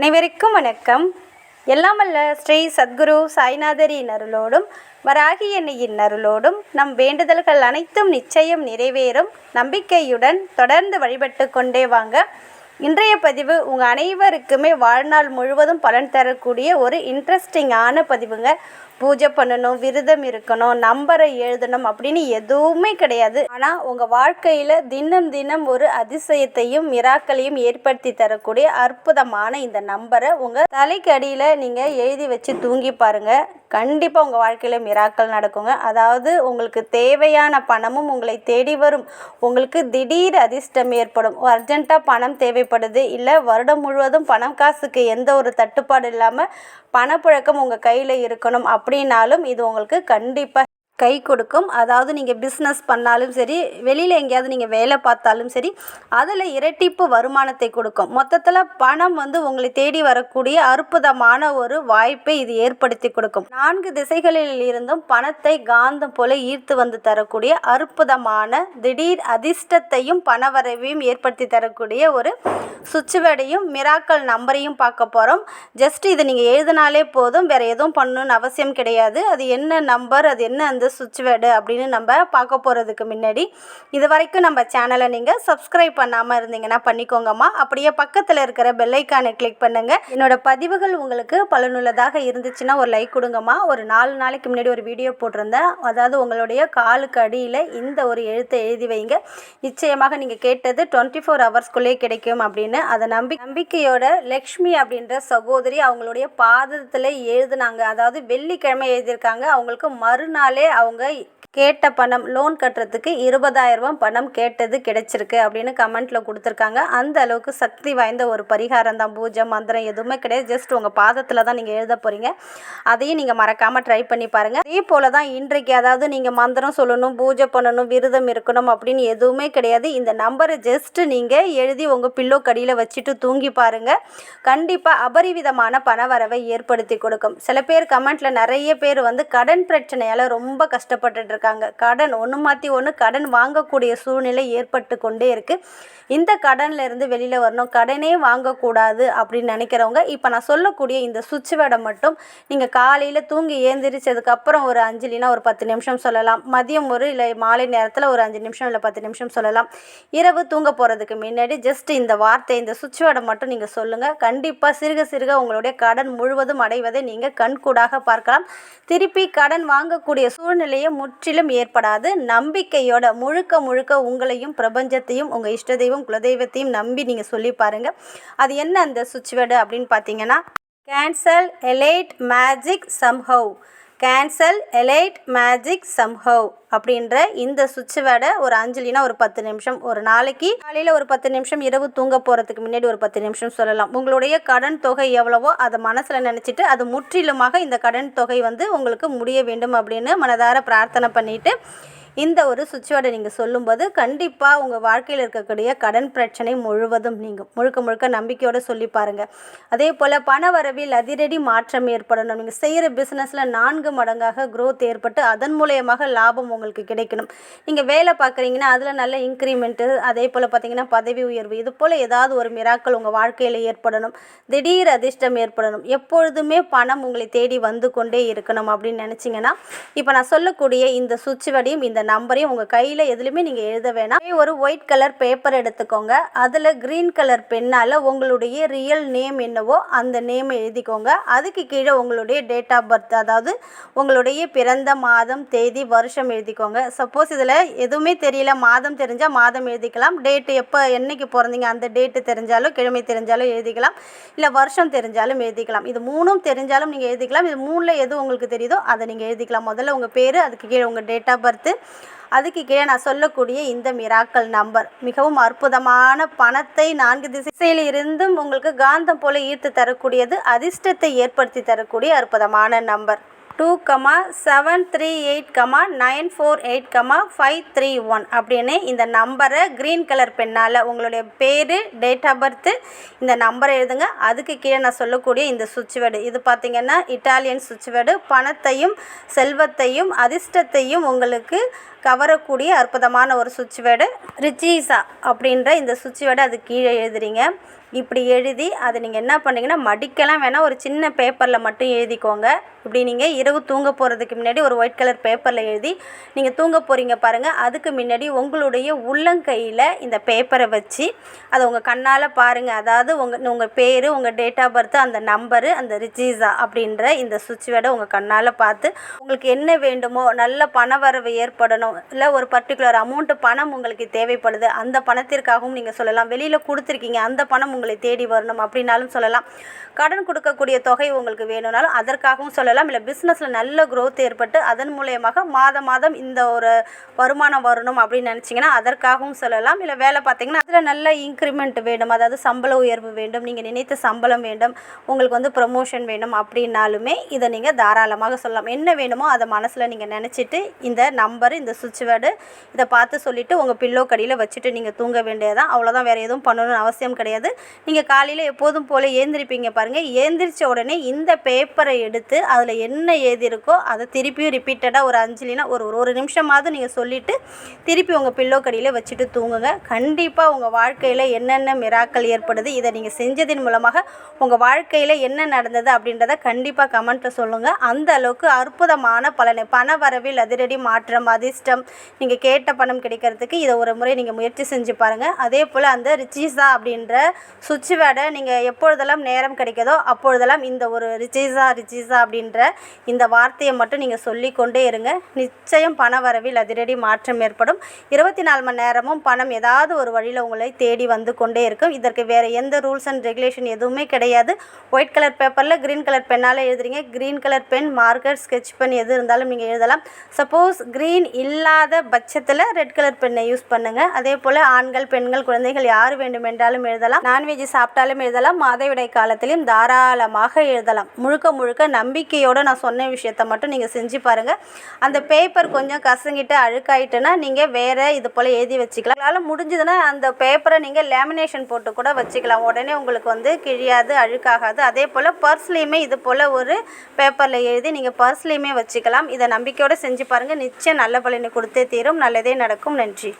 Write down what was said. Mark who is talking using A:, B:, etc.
A: அனைவருக்கும் வணக்கம். எல்லாமல்ல ஸ்ரீ சத்குரு சாய்நாதரின் அருளோடும் வராகி எண்ணெயின் அருளோடும் நம் வேண்டுதல்கள் அனைத்தும் நிச்சயம் நிறைவேறும். நம்பிக்கையுடன் தொடர்ந்து வழிபட்டு கொண்டே வாங்க. இன்றைய பதிவு உங்கள் அனைவருக்குமே வாழ்நாள் முழுவதும் பலன் தரக்கூடிய ஒரு இன்ட்ரெஸ்டிங்கான பதிவுங்க. பூஜை பண்ணணும் விரதம் இருக்கணும் நம்பரை எழுதணும் அப்படின்னு எதுவுமே கிடையாது. ஆனால் உங்கள் வாழ்க்கையில் தினம் தினம் ஒரு அதிசயத்தையும் மிராக்களையும் ஏற்படுத்தி தரக்கூடிய அற்புதமான இந்த நம்பரை உங்கள் தலைக்கு அடியில் நீங்கள் எழுதி வச்சு தூங்கி பாருங்கள் கண்டிப்பாக உங்கள் வாழ்க்கையில் மிராக்கள் நடக்குங்க. அதாவது உங்களுக்கு தேவையான பணமும் உங்களை தேடி வரும். உங்களுக்கு திடீர் அதிர்ஷ்டம் ஏற்படும். அர்ஜென்ட்டாக பணம் தேவைப்படுது. இல்லை வருடம் முழுவதும் பணம் காசுக்கு எந்த ஒரு தட்டுப்பாடு இல்லாமல் பணப்புழக்கம் உங்கள் கையில் இருக்கணும். அப்படின்னாலும் இது உங்களுக்கு கண்டிப்பாக கை கொடுக்கும். அதாவது நீங்கள் பிஸ்னஸ் பண்ணாலும் சரி வெளியில் எங்கேயாவது நீங்கள் வேலை பார்த்தாலும் சரி அதில் இரட்டிப்பு வருமானத்தை கொடுக்கும். மொத்தத்தில் பணம் வந்து உங்களை தேடி வரக்கூடிய அற்புதமான ஒரு வாய்ப்பை இது ஏற்படுத்தி கொடுக்கும். நான்கு திசைகளில் இருந்தும் பணத்தை காந்தம் போல ஈர்த்து வந்து தரக்கூடிய அற்புதமான திடீர் அதிர்ஷ்டத்தையும் பணவரவையும் ஏற்படுத்தி தரக்கூடிய ஒரு சுச்சுவேடையும் மிராக்கல் நம்பரையும் பார்க்க போகிறோம் ஜஸ்ட் இதை நீங்கள் எழுதினாலே போதும். வேறு எதுவும் பண்ணணும்னு அவசியம் கிடையாது. அது என்ன நம்பர் அது என்ன அந்த சுவிட்ச் வேர்டு அப்படின்னு நம்ம பார்க்க போகிறதுக்கு முன்னாடி இது வரைக்கும் நம்ம சேனலை நீங்கள் சப்ஸ்கிரைப் பண்ணாமல் இருந்தீங்கன்னா பண்ணிக்கோங்கம்மா. அப்படியே பக்கத்தில் இருக்கிற பெல்லைக்கானை கிளிக் பண்ணுங்கள் என்னோட பதிவுகள் உங்களுக்கு பலனுள்ளதாக இருந்துச்சுன்னா ஒரு லைக் கொடுங்கம்மா. ஒரு நாலு நாளைக்கு முன்னாடி ஒரு வீடியோ போட்டிருந்தேன். அதாவது உங்களுடைய காலுக்கு அடியில் இந்த ஒரு எழுத்தை எழுதி வைங்க. நிச்சயமாக நீங்கள் கேட்டது டுவெண்ட்டி ஃபோர் ஹவர்ஸ்க்குள்ளே கிடைக்கும் அப்படின்னு. அதை நம்பி நம்பிக்கையோட லக்ஷ்மி அப்படின்ற சகோதரி அவங்களுடைய பாதத்தில் எழுதுனாங்க. அதாவது வெள்ளிக்கிழமை எழுதியிருக்காங்க. அவங்களுக்கு மறுநாளே அவங்க கேட்ட பணம் லோன் கட்டுறதுக்கு இருபதாயிரம் ரூபாய் பணம் கேட்டது கிடைச்சிருக்கு அப்படின்னு கமெண்ட்டில் கொடுத்துருக்காங்க. அந்த அளவுக்கு சக்தி வாய்ந்த ஒரு பரிகாரம் தான். பூஜை மந்திரம் எதுவுமே கிடையாது. ஜஸ்ட் உங்கள் பாதத்தில் தான் நீங்கள் எழுத போகிறீங்க அதையும் நீங்கள் மறக்காமல் ட்ரை பண்ணி பாருங்கள் அதே போல் தான் இன்றைக்கு அதாவது நீங்கள் மந்திரம் சொல்லணும் பூஜை பண்ணணும் விரதம் இருக்கணும் அப்படின்னு எதுவுமே கிடையாது. இந்த நம்பரை ஜஸ்ட் நீங்கள் எழுதி உங்கள் பில்லோ கடியில் வச்சுட்டு தூங்கி பாருங்கள் கண்டிப்பாக அபரிவிதமான பணவரவை ஏற்படுத்தி கொடுக்கும். சில பேர் கமெண்ட்டில் நிறைய பேர் வந்து கடன் பிரச்சனையால் ரொம்ப கஷ்டப்பட்டுட்டு இருக்காங்க. கடன் ஒன்று மாற்றி ஒன்று கடன் வாங்கக்கூடிய சூழ்நிலை ஏற்பட்டு கொண்டே இருக்குது இந்த கடனில் இருந்து வெளியில் வரணும். கடனே வாங்கக்கூடாது அப்படின்னு நினைக்கிறவங்க இப்போ நான் சொல்லக்கூடிய இந்த சுவிட்ச் வேடை மட்டும் நீங்கள் காலையில் தூங்கி ஏந்திரிச்சதுக்கப்புறம் ஒரு அஞ்சு இல்லைனா ஒரு பத்து நிமிஷம் சொல்லலாம். மதியம் ஒரு இல்லை மாலை நேரத்தில் ஒரு அஞ்சு நிமிஷம் இல்லை பத்து நிமிஷம் சொல்லலாம். இரவு தூங்க போகிறதுக்கு முன்னாடி ஜஸ்ட் இந்த வார்த்தை இந்த சுவிட்ச் வேடை மட்டும் நீங்கள் சொல்லுங்கள் கண்டிப்பாக சிறுக சிறுக உங்களுடைய கடன் முழுவதும் அடைவதை நீங்கள் கண்கூடாக பார்க்கலாம். திருப்பி கடன் வாங்கக்கூடிய சூழ்நிலையை முற்றி முற்றிலும் ஏற்படாது. நம்பிக்கையோட முழுக்க முழுக்க உங்களையும் பிரபஞ்சத்தையும் உங்கள் இஷ்ட தெய்வம் குலதெய்வத்தையும் நம்பி நீங்கள் சொல்லி பாருங்கள் அது என்ன அந்த சுவிட்ச் வேர்டு அப்படின்னு பார்த்தீங்கன்னா cancel elite magic somehow cancel elite magic somehow அப்படின்ற இந்த சுவிட்ச் வேடை ஒரு அஞ்சலினா ஒரு பத்து நிமிஷம். ஒரு நாளைக்கு காலையில் ஒரு பத்து நிமிஷம் இரவு தூங்க போகிறதுக்கு முன்னாடி ஒரு பத்து நிமிஷம் சொல்லலாம். உங்களுடைய கடன் தொகை எவ்வளவோ அதை மனசில் நினச்சிட்டு அது முற்றிலுமாக இந்த கடன் தொகை வந்து உங்களுக்கு முடிய வேண்டும் அப்படின்னு மனதார பிரார்த்தனை பண்ணிவிட்டு இந்த ஒரு சுவிட்சோட நீங்கள் சொல்லும்போது கண்டிப்பாக உங்கள் வாழ்க்கையில் இருக்கக்கூடிய கடன் பிரச்சனை முழுவதும் நீங்கள் முழுக்க முழுக்க நம்பிக்கையோடு சொல்லி பாருங்கள் அதே போல் பண வரவில் அதிரடி மாற்றம் ஏற்படணும். நீங்கள் செய்கிற பிஸ்னஸில் நான்கு மடங்காக க்ரோத் ஏற்பட்டு அதன் மூலயமாக லாபம் உங்களுக்கு கிடைக்கணும். நீங்கள் வேலை பார்க்குறீங்கன்னா அதில் நல்ல இன்க்ரிமெண்ட்டு அதே போல் பார்த்தீங்கன்னா பதவி உயர்வு இது போல் ஏதாவது ஒரு மிராக்கள் உங்கள் வாழ்க்கையில் ஏற்படணும். திடீர் அதிர்ஷ்டம் ஏற்படணும். எப்பொழுதுமே பணம் உங்களை தேடி வந்து கொண்டே இருக்கணும் அப்படின்னு நினச்சிங்கன்னா இப்போ நான் சொல்லக்கூடிய இந்த சுவிட்ச் வடியும் இந்த நம்பரையும் உங்கள் கையில் எதுலையுமே நீங்கள் எழுத வேணாம். ஒரு ஒயிட் கலர் பேப்பர் எடுத்துக்கோங்க. அதில் க்ரீன் கலர் பெண்ணால் உங்களுடைய ரியல் நேம் என்னவோ அந்த நேம் எழுதிக்கோங்க. அதுக்கு கீழே உங்களுடைய டேட் ஆஃப் பர்த் அதாவது உங்களுடைய பிறந்த மாதம் தேதி வருஷம் எழுதிக்கோங்க. சப்போஸ் இதில் எதுவுமே தெரியல மாதம் தெரிஞ்சால் மாதம் எழுதிக்கலாம். டேட்டு எப்போ என்றைக்கு பிறந்தீங்க அந்த டேட்டு தெரிஞ்சாலும் கிழமை தெரிஞ்சாலும் எழுதிக்கலாம். இல்லை வருஷம் தெரிஞ்சாலும் எழுதிக்கலாம். இது மூணும் தெரிஞ்சாலும் நீங்கள் எழுதிக்கலாம். இது மூணில் எது உங்களுக்கு தெரியுதோ அதை நீங்கள் எழுதிக்கலாம். முதல்ல உங்கள் பேர் அதுக்கு கீழே உங்கள் டேட் ஆஃப் பர்த்து அதுக்கு கீழே நான் சொல்லக்கூடிய இந்த மிராக்கல் நம்பர் மிகவும் அற்புதமான பணத்தை நான்கு திசையில் இருந்தும் உங்களுக்கு காந்தம் போல ஈர்த்து தரக்கூடியது அதிர்ஷ்டத்தை ஏற்படுத்தி தரக்கூடிய அற்புதமான number two comma seven three eight comma nine four eight comma five three one அப்படின்னு இந்த நம்பரை க்ரீன் கலர் பெண்ணால் உங்களுடைய பேர் டேட் ஆஃப் பர்த்து இந்த நம்பரை எழுதுங்க. அதுக்கு கீழே நான் சொல்லக்கூடிய இந்த சுவிட்ச் வேர்டு. இது பார்த்திங்கன்னா இட்டாலியன் சுவிட்ச் வேர்டு. பணத்தையும் செல்வத்தையும் அதிர்ஷ்டத்தையும் உங்களுக்கு கவரக்கூடிய அற்புதமான ஒரு சுவிட்ச் வேர்டு. ரிச்சீசா அப்படின்ற இந்த சுவிட்ச் வேர்டு அது கீழே எழுதுறீங்க. இப்படி எழுதி அதை நீங்கள் என்ன பண்ணீங்கன்னா மடிக்கலாம் வேணால் ஒரு சின்ன பேப்பரில் மட்டும் எழுதிக்கோங்க. இப்படி நீங்கள் இரவு தூங்க போகிறதுக்கு முன்னாடி ஒரு ஒயிட் கலர் பேப்பரில் எழுதி நீங்கள் தூங்க போகிறீங்க பாருங்கள் அதுக்கு முன்னாடி உங்களுடைய உள்ளங்கையில் இந்த பேப்பரை வச்சு அதை உங்கள் கண்ணால் பாருங்கள் அதாவது உங்கள் உங்கள் பேர் உங்கள் டேட் ஆஃப் பர்த் அந்த நம்பரு அந்த ரிஜிஸா அப்படின்ற இந்த சுவிட்ச் வேர்டை உங்கள் கண்ணால் பார்த்து உங்களுக்கு என்ன வேண்டுமோ நல்ல பண வரவு ஏற்படணும் இல்லை ஒரு பர்டிகுலர் அமௌண்ட்டு பணம் உங்களுக்கு தேவைப்படுது அந்த பணத்திற்காகவும் நீங்கள் சொல்லலாம். வெளியில் கொடுத்துருக்கீங்க அந்த பணம் உங்களை தேடி வரணும் அப்படின்னாலும் சொல்லலாம். கடன் கொடுக்கக்கூடிய தொகை உங்களுக்கு வேணும்னாலும் அதற்காகவும் சொல்லலாம். இல்லை பிஸ்னஸில் நல்ல க்ரோத் ஏற்பட்டு அதன் மூலயமாக மாதம் மாதம் இந்த ஒரு வருமானம் வரணும் அப்படின்னு நினச்சிங்கன்னா அதற்காகவும் சொல்லலாம். இல்லை வேலை பார்த்தீங்கன்னா அதில் நல்ல இன்க்ரிமெண்ட் வேணும் அதாவது சம்பள உயர்வு வேண்டும். நீங்கள் நினைத்த சம்பளம் வேண்டும். உங்களுக்கு வந்து ப்ரமோஷன் வேணும் அப்படின்னாலுமே இதை நீங்கள் தாராளமாக சொல்லலாம். என்ன வேணுமோ அதை மனசில் நீங்கள் நினச்சிட்டு இந்த நம்பர் இந்த சுவிட்ச் வேர்டு இதை பார்த்து சொல்லிவிட்டு உங்கள் பில்லோ கடியில் வச்சுட்டு நீங்கள் தூங்க வேண்டியதான் அவ்வளோதான் வேறு எதுவும் பண்ணணும்னு அவசியம் கிடையாது. நீங்கள் காலையில் எப்போதும் போல் ஏந்திரிப்பீங்க பாருங்கள் ஏந்திரிச்ச உடனே இந்த பேப்பரை எடுத்து அதில் என்ன ஏதி இருக்கோ அதை திருப்பியும் ரிப்பீட்டடாக ஒரு அஞ்சு ஒரு ஒரு- ஒரு நிமிஷமாவது நீங்கள் சொல்லிவிட்டு திருப்பி உங்கள் பில்லோ கடியில் வச்சுட்டு தூங்குங்க. கண்டிப்பாக உங்கள் வாழ்க்கையில் என்னென்ன மிராக்கள் ஏற்படுது இதை நீங்கள் செஞ்சதின் மூலமாக உங்கள் வாழ்க்கையில் என்ன நடந்தது அப்படின்றத கண்டிப்பாக கமெண்ட்டில் சொல்லுங்கள் அந்த அளவுக்கு அற்புதமான பலனை பண வரவில் அதிரடி மாற்றம் அதிர்ஷ்டம் நீங்கள் கேட்ட பணம் கிடைக்கிறதுக்கு இதை ஒரு முறை நீங்கள் முயற்சி செஞ்சு பாருங்கள் அதே போல் அந்த ரிச்சிசா அப்படின்ற சுவிட்ச் வேடை நீங்கள் எப்பொழுதெல்லாம் நேரம் கிடைக்குதோ அப்பொழுதெல்லாம் இந்த ஒரு ரிச்சீஸா ரிச்சீஸா அப்படின்ற இந்த வார்த்தையை மட்டும் நீங்கள் சொல்லிக்கொண்டே இருங்க. நிச்சயம் பண வரவில் அதிரடி மாற்றம் ஏற்படும். இருபத்தி நாலு மணி நேரமும் பணம் ஏதாவது ஒரு வழியில் உங்களை தேடி வந்து கொண்டே இருக்கும். இதற்கு வேறு எந்த ரூல்ஸ் அண்ட் ரெகுலேஷன் எதுவுமே கிடையாது. ஒயிட் கலர் பேப்பரில் க்ரீன் கலர் பெண்ணால் எழுதுறீங்க. Green colour pen marker sketch pen எது இருந்தாலும் நீங்கள் எழுதலாம். சப்போஸ் க்ரீன் இல்லாத பட்சத்தில் ரெட் கலர் பெண்ணை யூஸ் பண்ணுங்கள் அதே போல் ஆண்கள் பெண்கள் குழந்தைகள் யார் வேண்டுமென்றாலும் எழுதலாம். நான்வெஜ் சாப்பிட்டாலும் எழுதலாம் மாதவிடை காலத்திலையும் தாராளமாக எழுதலாம். முழுக்க முழுக்க நம்பிக்கையோடு நான் சொன்ன விஷயத்த மட்டும் நீங்கள் செஞ்சு பாருங்கள் அந்த பேப்பர் கொஞ்சம் கசங்கிட்டு அழுக்காயிட்டுன்னா நீங்கள் வேறு இது போல் எழுதி வச்சுக்கலாம். உங்களால் முடிஞ்சதுன்னா அந்த பேப்பரை நீங்கள் லேமினேஷன் போட்டு கூட வச்சுக்கலாம். உடனே உங்களுக்கு வந்து கிழியாது அழுக்காகாது. அதே போல் பர்ஸ்லேயுமே இது போல் ஒரு பேப்பரில் எழுதி நீங்கள் பர்ஸ்லேயுமே வச்சுக்கலாம். இதை நம்பிக்கையோடு செஞ்சு பாருங்கள் நிச்சயம் நல்ல பலனை கொடுத்தே தீரும். நல்லதே நடக்கும். நன்றி.